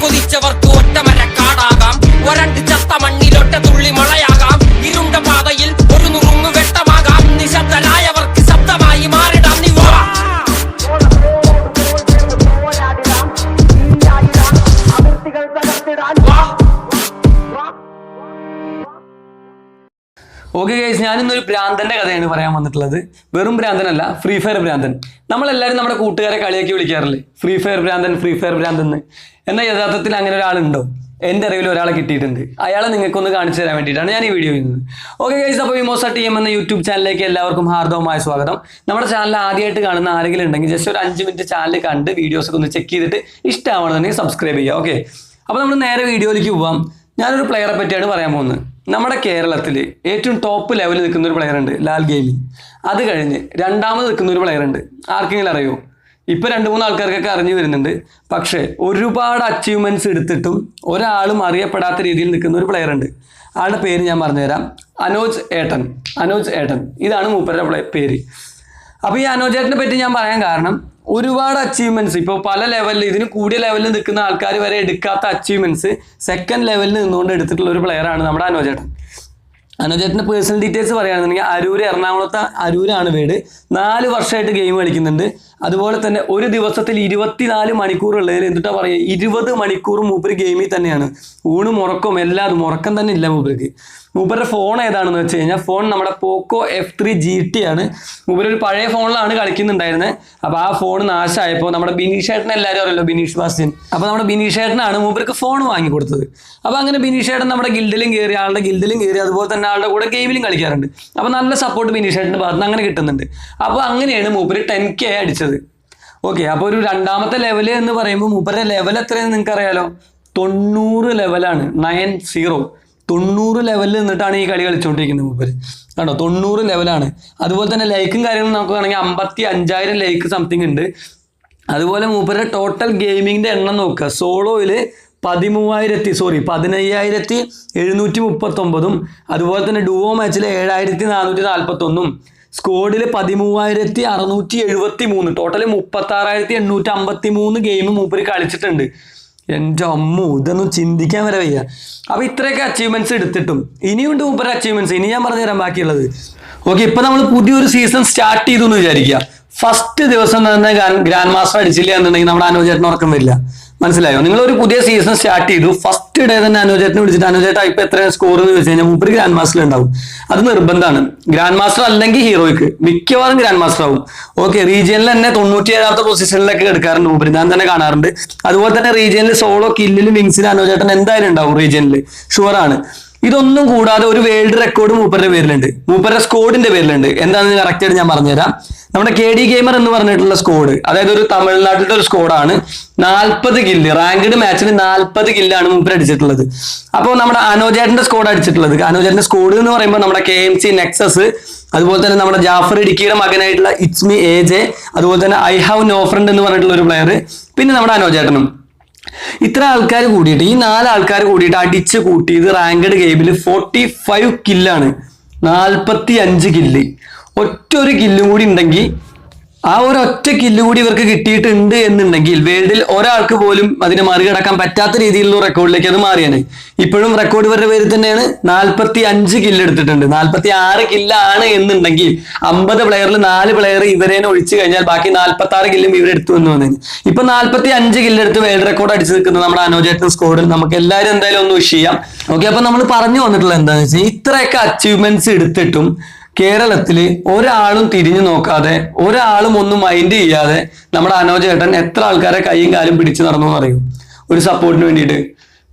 കൊതിച്ചവർക്ക് ഒറ്റമര കാടാകാം ഒരണ്ട് ചത്ത മണ്ണിലൊട്ട തുള്ളി മഴയാകാം ഇരുണ്ട പാതയിൽ ഓക്കെ ഗൈസ് ഞാനിന്നൊരു ഭ്രാന്തന്റെ കഥയാണ് പറയാൻ വന്നിട്ടുള്ളത്. വെറും ഭ്രാന്തനല്ല ഫ്രീ ഫയർ ഭ്രാന്തൻ. നമ്മളെല്ലാവരും നമ്മുടെ കൂട്ടുകാരെ കളിയാക്കി വിളിക്കാറില്ലേ? ഫ്രീ ഫയർ ഭ്രാന്തൻ ഫ്രീ ഫയർ ഭ്രാന്തൻ എന്ന് എന്നാൽ യഥാർത്ഥത്തിൽ അങ്ങനെ ഒരാളുണ്ടോ? എന്റെ അറിവിൽ ഒരാളെ കിട്ടിയിട്ടുണ്ട്. അയാളെ നിങ്ങൾക്കൊന്ന് കാണിച്ചു തരാൻ വേണ്ടിയിട്ടാണ് ഞാൻ ഈ വീഡിയോ ചെയ്യുന്നത്. ഓക്കെ ഗൈസ് അപ്പോൾ വിമോസ ടി എം എന്ന യൂട്യൂബ് ചാനലിലേക്ക് എല്ലാവർക്കും ഹാർദവമായ സ്വാഗതം. നമ്മുടെ ചാനൽ ആദ്യമായിട്ട് കാണുന്ന ആരെങ്കിലും ഉണ്ടെങ്കിൽ ജസ്റ്റ് ഒരു അഞ്ച് മിനിറ്റ് ചാനൽ കണ്ട് വീഡിയോസ് ഒക്കെ ഒന്ന് ചെക്ക് ചെയ്തിട്ട് ഇഷ്ടമാണെന്നുണ്ടെങ്കിൽ സബ്സ്ക്രൈബ് ചെയ്യുക. ഓക്കെ അപ്പോൾ നമ്മൾ നേരെ വീഡിയോയിലേക്ക് പോവാം. ഞാനൊരു പ്ലെയറെ പറ്റിയാണ് പറയാൻ പോകുന്നത്. നമ്മുടെ കേരളത്തിൽ ഏറ്റവും ടോപ്പ് ലെവലിൽ നിൽക്കുന്ന ഒരു പ്ലെയർ ഉണ്ട് ലാൽ ഗെയിമിംഗ് അത് കഴിഞ്ഞ് രണ്ടാമത് നിൽക്കുന്ന ഒരു പ്ലെയർ ഉണ്ട്. ആർക്കെങ്കിലും അറിയോ? ഇപ്പം രണ്ട് മൂന്ന് ആൾക്കാർക്കൊക്കെ അറിഞ്ഞു വരുന്നുണ്ട്. പക്ഷേ ഒരുപാട് അച്ചീവ്മെന്റ്സ് എടുത്തിട്ടും ഒരാളും അറിയപ്പെടാത്ത രീതിയിൽ നിൽക്കുന്ന ഒരു പ്ലെയർ ഉണ്ട്. ആളുടെ പേര് ഞാൻ പറഞ്ഞുതരാം. അനോജ് ഏട്ടൻ. അനോജ് ഏട്ടൻ. ഇതാണ് മൂപ്പരുടെ പേര്. അപ്പോൾ ഈ അനോജേട്ടനെ പറ്റി ഞാൻ പറയാൻ കാരണം ഒരുപാട് അച്ചീവ്മെന്റ്സ് ഇപ്പോൾ പല ലെവലിൽ ഇതിന് കൂടിയ ലെവലിൽ നിൽക്കുന്ന ആൾക്കാർ വരെ എടുക്കാത്ത അച്ചീവ്മെന്റ്സ് സെക്കൻഡ് ലെവലിൽ നിന്നുകൊണ്ട് എടുത്തിട്ടുള്ള ഒരു പ്ലെയറാണ് നമ്മുടെ അനോജേട്ടൻ അനുജേട്ടന്റെ പേഴ്സണൽ ഡീറ്റെയിൽസ് പറയുകയാണെന്നുണ്ടെങ്കിൽ അരൂർ എറണാകുളത്ത് അരൂരാണ് വീട്. നാല് വർഷമായിട്ട് ഗെയിം കളിക്കുന്നുണ്ട്. അതുപോലെ തന്നെ ഒരു ദിവസത്തിൽ ഇരുപത്തിനാല് മണിക്കൂർ ഉള്ളതിൽ എന്തിട്ടാ പറയുക? ഇരുപത് മണിക്കൂർ മൂപ്പര് ഗെയിമിൽ തന്നെയാണ്. ഊണും ഉറക്കവും എല്ലാതും ഉറക്കം തന്നെ ഇല്ല മൂപ്പർക്ക് മൂപ്പരുടെ ഫോൺ ഏതാണെന്ന് വെച്ച് കഴിഞ്ഞാൽ ഫോൺ നമ്മുടെ Poco F three G T ആണ്. മൂപ്പര് ഒരു പഴയ ഫോണിലാണ് കളിക്കുന്നുണ്ടായിരുന്നത്. അപ്പോൾ ആ ഫോൺ നാശമായപ്പോൾ നമ്മുടെ ബിനീഷ് ഏട്ടനെ എല്ലാവരും അറിയല്ലോ ബിനീഷ് ബാസ്റ്റിൻ അപ്പോൾ നമ്മുടെ ബിനീഷ് ഏട്ടനാണ് മൂപ്പർക്ക് ഫോൺ വാങ്ങി കൊടുത്തത് അപ്പോൾ അങ്ങനെ ബിനീഷ് ഏട്ടൻ നമ്മുടെ ഗിൽഡിലും കയറി ആളുടെ ഗിൽഡിലും കയറി അതുപോലെ തന്നെ ആളുടെ കൂടെ ഗെയിമിലും കളിക്കാറുണ്ട്. അപ്പോൾ നല്ല സപ്പോർട്ട് ബിനീഷ് ഏട്ടന്റെ ഭാഗത്ത് അങ്ങനെ കിട്ടുന്നുണ്ട്. അപ്പോൾ അങ്ങനെയാണ് മൂപ്പര് ടെൻ കെ അടിച്ചത്. ഓക്കെ അപ്പോൾ ഒരു രണ്ടാമത്തെ ലെവൽ എന്ന് പറയുമ്പോൾ മൂപ്പരുടെ ലെവൽ എത്രയെന്ന് നിങ്ങൾക്ക് അറിയാലോ? തൊണ്ണൂറ് ലെവലാണ് നയൻ സീറോ തൊണ്ണൂറ് ലെവലിൽ നിന്നിട്ടാണ് ഈ കളി കളിച്ചുകൊണ്ടിരിക്കുന്നത് മൂപ്പര്. കണ്ടോ? തൊണ്ണൂറ് ലെവലാണ് അതുപോലെ തന്നെ ലൈക്കും കാര്യങ്ങളും നോക്കുകയാണെങ്കിൽ അമ്പത്തി അഞ്ചായിരം ലൈക്ക് സംതിങ് ഉണ്ട്. അതുപോലെ മൂപ്പരുടെ ടോട്ടൽ ഗെയിമിങ്ങിന്റെ എണ്ണം നോക്കുക. സോളോയിൽ പതിമൂവായിരത്തി സോറി പതിനയ്യായിരത്തി എഴുന്നൂറ്റി മുപ്പത്തൊമ്പതും അതുപോലെ തന്നെ ഡുവോ മാച്ചിൽ ഏഴായിരത്തി നാനൂറ്റി നാൽപ്പത്തൊന്നും സ്കോഡിൽ പതിമൂവായിരത്തി അറുന്നൂറ്റി എഴുപത്തി മൂന്ന് ടോട്ടൽ മുപ്പത്തി ആറായിരത്തി എണ്ണൂറ്റി അമ്പത്തി മൂന്ന് ഗെയിം മൂപ്പര് കളിച്ചിട്ടുണ്ട്. എന്റെ അമ്മ ഇതൊന്നും ചിന്തിക്കാൻ വരെ വയ്യ. അപ്പൊ ഇത്രയൊക്കെ അച്ചീവ്മെന്റ്സ് എടുത്തിട്ടും. ഇനിയുണ്ട് മൂപ്പര് അച്ചീവ്മെന്റ്സ് ഇനി ഞാൻ പറഞ്ഞുതരാൻ ബാക്കിയുള്ളത്. ഓക്കെ ഇപ്പൊ നമ്മൾ പുതിയൊരു സീസൺ സ്റ്റാർട്ട് ചെയ്തു എന്ന് വിചാരിക്കുക. ഫസ്റ്റ് ദിവസം തന്നെ ഗ്രാൻഡ് മാസ്റ്റർ അടിച്ചില്ല എന്നുണ്ടെങ്കിൽ നമ്മുടെ അനുജേട്ടന് ഉറക്കം വരില്ല. മനസ്സിലായോ? നിങ്ങൾ ഒരു പുതിയ സീസൺ സ്റ്റാർട്ട് ചെയ്തു. ഫസ്റ്റ് ഡേ തന്നെ അനുജേട്ടനെ വിളിച്ചിട്ട് അനുജേട്ട ഇപ്പൊ എത്ര സ്കോർ എന്ന് വെച്ച് കഴിഞ്ഞാൽ മൂപ്പര് ഗ്രാൻഡ് മാസ്റ്റർ ഉണ്ടാവും. അത് നിർബന്ധമാണ് ഗ്രാൻഡ് മാസ്റ്റർ അല്ലെങ്കിൽ ഹീറോയ്ക്ക് മിക്കവാറും ഗ്രാൻഡ് മാസ്റ്റർ ആവും. ഓക്കെ റീജിയനിൽ തന്നെ തൊണ്ണൂറ്റി ഏഴാമത്തെ പൊസിഷനിലൊക്കെ എടുക്കാറുണ്ട് മൂപ്പര്. ഞാൻ തന്നെ കാണാറുണ്ട്. അതുപോലെ തന്നെ റീജിയനിൽ സോളോ കില്ലിലും വിങ്സിലും അനുജേട്ടൻ എന്തായാലും ഉണ്ടാവും റീജിയനിൽ ഷുവറാണ് ഇതൊന്നും കൂടാതെ ഒരു വേൾഡ് റെക്കോർഡ് മൂപ്പരുടെ പേരിലുണ്ട്. മൂപ്പരുടെ സ്കോഡിന്റെ പേരിലുണ്ട്. എന്താണെന്ന് കറക്റ്റ് ആയിട്ട് ഞാൻ പറഞ്ഞുതരാം. നമ്മുടെ കെ ഡി ഗെയിമർ എന്ന് പറഞ്ഞിട്ടുള്ള സ്കോഡ് അതായത് ഒരു തമിഴ്നാട്ടിലെ ഒരു സ്കോഡാണ് നാൽപ്പത് കില്ല് റാങ്ക്ഡ് മാച്ചിൽ നാൽപ്പത് കില്ലാണ് മൂപ്പർ അടിച്ചിട്ടുള്ളത്. അപ്പോൾ നമ്മുടെ അനോജേട്ടന്റെ സ്കോഡ് അടിച്ചിട്ടുള്ളത്. അനോജേട്ടന്റെ സ്കോഡ് എന്ന് പറയുമ്പോൾ നമ്മുടെ കെ എം സി നെക്സസ് അതുപോലെ തന്നെ നമ്മുടെ ജാഫർ ഇടുക്കിയുടെ മകനായിട്ടുള്ള ഇറ്റ്സ്മി എ ജെ അതുപോലെ തന്നെ ഐ ഹാവ് നോ ഫ്രണ്ട് എന്ന് പറഞ്ഞിട്ടുള്ള ഒരു പ്ലെയർ പിന്നെ നമ്മുടെ അനോജേട്ടനും. ഇത്ര ആൾക്കാർ കൂടിയിട്ട് ഈ നാല് ആൾക്കാർ കൂടിയിട്ട് അടിച്ച് കൂട്ടി ഇത് റാങ്കഡ് ഗെയിമിൽ ഫോർട്ടി ഫൈവ് കില്ലാണ് നാൽപ്പത്തി അഞ്ച് കില്ല് ഒറ്റ ഒരു കില്ലും കൂടി ഉണ്ടെങ്കിൽ ആ ഒരു ഒറ്റ കില്ല് കൂടി ഇവർക്ക് കിട്ടിയിട്ടുണ്ട് എന്നുണ്ടെങ്കിൽ വേൾഡിൽ ഒരാൾക്ക് പോലും അതിനെ മറികടക്കാൻ പറ്റാത്ത രീതിയിലുള്ള റെക്കോർഡിലേക്ക് അത് മാറിയാണ് ഇപ്പോഴും റെക്കോർഡ് ഇവരുടെ പേരിൽ തന്നെയാണ്. നാൽപ്പത്തി അഞ്ച് കില്ല് എടുത്തിട്ടുണ്ട്. നാൽപ്പത്തി ആറ് കില്ലാണ് എന്നുണ്ടെങ്കിൽ അമ്പത് പ്ലെയറിൽ നാല് പ്ലെയർ ഇവരേനെ ഒഴിച്ചു കഴിഞ്ഞാൽ ബാക്കി നാൽപ്പത്തി ആറ് കില്ലും ഇവരെടുത്തു എന്ന് വന്നു ഇപ്പൊ നാൽപ്പത്തി അഞ്ച് കില്ല് എടുത്ത് വേൾഡ് റെക്കോർഡ് അടിച്ചു നിൽക്കുന്ന നമ്മുടെ അനോജേട്ടൻ സ്കോഡിൽ നമുക്ക് എല്ലാവരും എന്തായാലും ഒന്ന് വിഷ് ചെയ്യാം. ഓക്കെ അപ്പൊ നമ്മൾ പറഞ്ഞു വന്നിട്ടുള്ള എന്താണെന്ന് വെച്ചാൽ ഇത്രയൊക്കെ അച്ചീവ്മെന്റ്സ് എടുത്തിട്ടും കേരളത്തിൽ ഒരാളും തിരിഞ്ഞു നോക്കാതെ ഒരാളും ഒന്നും മൈൻഡ് ചെയ്യാതെ നമ്മുടെ അനോജേട്ടൻ എത്ര ആൾക്കാരെ കൈയും കാലും പിടിച്ചു നടന്നു എന്ന് അറിയും ഒരു സപ്പോർട്ടിന് വേണ്ടിയിട്ട്.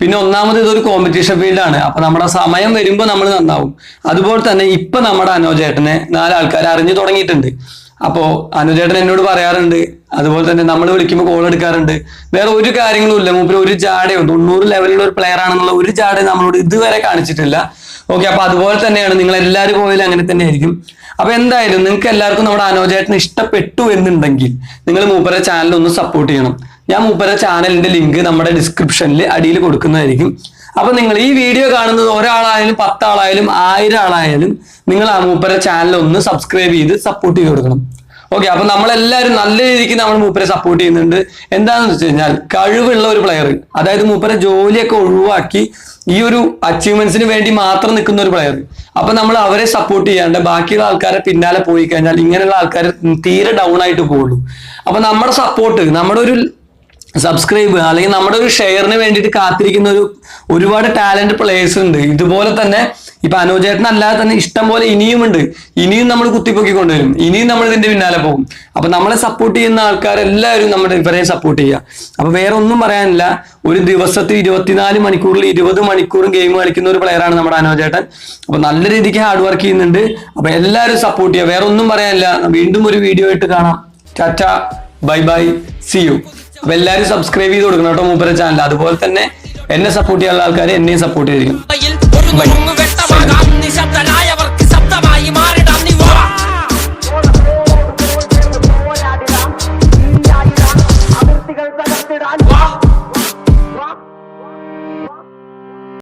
പിന്നെ ഒന്നാമത് ഇതൊരു കോമ്പറ്റീഷൻ ഫീൽഡാണ് അപ്പൊ നമ്മുടെ സമയം വരുമ്പോൾ നമ്മൾ നന്നാവും. അതുപോലെ തന്നെ ഇപ്പൊ നമ്മുടെ അനോജേട്ടനെ നാലാൾക്കാർ അറിഞ്ഞു തുടങ്ങിയിട്ടുണ്ട്. അപ്പോ അനുജേട്ടൻ എന്നോട് പറയാറുണ്ട് അതുപോലെ തന്നെ നമ്മൾ വിളിക്കുമ്പോൾ കോൾ എടുക്കാറുണ്ട്. വേറെ ഒരു കാര്യങ്ങളും ഇല്ല മൂപ്പര് ഒരു ജാടയോ തൊണ്ണൂറ് ലെവലിലുള്ള ഒരു പ്ലെയർ ആണെന്നുള്ള ഒരു ജാടയും നമ്മളോട് ഇതുവരെ കാണിച്ചിട്ടില്ല. ഓക്കെ അപ്പൊ അതുപോലെ തന്നെയാണ് നിങ്ങൾ എല്ലാവരും പോയാലും അങ്ങനെ തന്നെ ആയിരിക്കും അപ്പൊ എന്തായാലും നിങ്ങൾക്ക് എല്ലാവർക്കും നമ്മുടെ അനോജേട്ടൻ ഇഷ്ടപ്പെട്ടു എന്നുണ്ടെങ്കിൽ നിങ്ങൾ മൂപ്പരെ ചാനൽ ഒന്ന് സപ്പോർട്ട് ചെയ്യണം. ഞാൻ മൂപ്പരെ ചാനലിന്റെ ലിങ്ക് നമ്മുടെ ഡിസ്ക്രിപ്ഷനിൽ അടിയിൽ കൊടുക്കുന്നതായിരിക്കും. അപ്പൊ നിങ്ങൾ ഈ വീഡിയോ കാണുന്നത് ഒരാളായാലും പത്താളായാലും ആയിരം ആളായാലും നിങ്ങൾ ആ മൂപ്പരെ ചാനൽ ഒന്ന് സബ്സ്ക്രൈബ് ചെയ്ത് സപ്പോർട്ട് ചെയ്ത് കൊടുക്കണം. ഓക്കെ അപ്പൊ നമ്മളെല്ലാവരും നല്ല രീതിക്ക് നമ്മൾ മൂപ്പരെ സപ്പോർട്ട് ചെയ്യുന്നുണ്ട്. എന്താണെന്ന് വെച്ച് കഴിഞ്ഞാൽ കഴിവുള്ള ഒരു പ്ലെയർ അതായത് മൂപ്പരെ ജോലിയൊക്കെ ഒഴിവാക്കി ഈ ഒരു അച്ചീവ്മെന്റ്സിന് വേണ്ടി മാത്രം നിൽക്കുന്ന ഒരു പ്ലെയർ അപ്പൊ നമ്മൾ അവരെ സപ്പോർട്ട് ചെയ്യാണ്ട് ബാക്കിയുള്ള ആൾക്കാരെ പിന്നാലെ പോയി കഴിഞ്ഞാൽ ഇങ്ങനെയുള്ള ആൾക്കാർ തീരെ ഡൗൺ ആയിട്ട് പോകുള്ളൂ. അപ്പൊ നമ്മുടെ സപ്പോർട്ട് നമ്മുടെ ഒരു സബ്സ്ക്രൈബ് അല്ലെങ്കിൽ നമ്മുടെ ഒരു ഷെയറിന് വേണ്ടിയിട്ട് കാത്തിരിക്കുന്ന ഒരു ഒരുപാട് ടാലന്റ് പ്ലേയേഴ്സ് ഉണ്ട്. ഇതുപോലെ തന്നെ ഇപ്പൊ അനുജേട്ടൻ അല്ലാതെ തന്നെ ഇഷ്ടം പോലെ ഇനിയും ഉണ്ട്. ഇനിയും നമ്മൾ കുത്തിപ്പൊക്കി കൊണ്ടുവരും. ഇനിയും നമ്മൾ ഇതിന്റെ പിന്നാലെ പോകും. അപ്പൊ നമ്മളെ സപ്പോർട്ട് ചെയ്യുന്ന ആൾക്കാരെല്ലാവരും നമ്മുടെ ഇവരെ സപ്പോർട്ട് ചെയ്യുക. അപ്പൊ വേറെ ഒന്നും പറയാനില്ല. ഒരു ദിവസത്തിൽ ഇരുപത്തിനാല് മണിക്കൂറിൽ ഇരുപത് മണിക്കൂറും ഗെയിം കളിക്കുന്ന ഒരു പ്ലെയറാണ് നമ്മുടെ അനുജേട്ടൻ. അപ്പൊ നല്ല രീതിക്ക് ഹാർഡ് വർക്ക് ചെയ്യുന്നുണ്ട്. അപ്പൊ എല്ലാവരും സപ്പോർട്ട് ചെയ്യുക. വേറെ ഒന്നും പറയാനില്ല. വീണ്ടും ഒരു വീഡിയോ ആയിട്ട് കാണാം. ചാച്ച ബൈ ബൈ സി യു അപ്പൊ എല്ലാവരും സബ്സ്ക്രൈബ് ചെയ്ത് കൊടുക്കണം കേട്ടോ മൂപ്പര ചാനൽ അതുപോലെ തന്നെ എന്നെ സപ്പോർട്ട് ചെയ്യാനുള്ള ആൾക്കാർ എന്നെയും സപ്പോർട്ട് ചെയ്തിരിക്കും.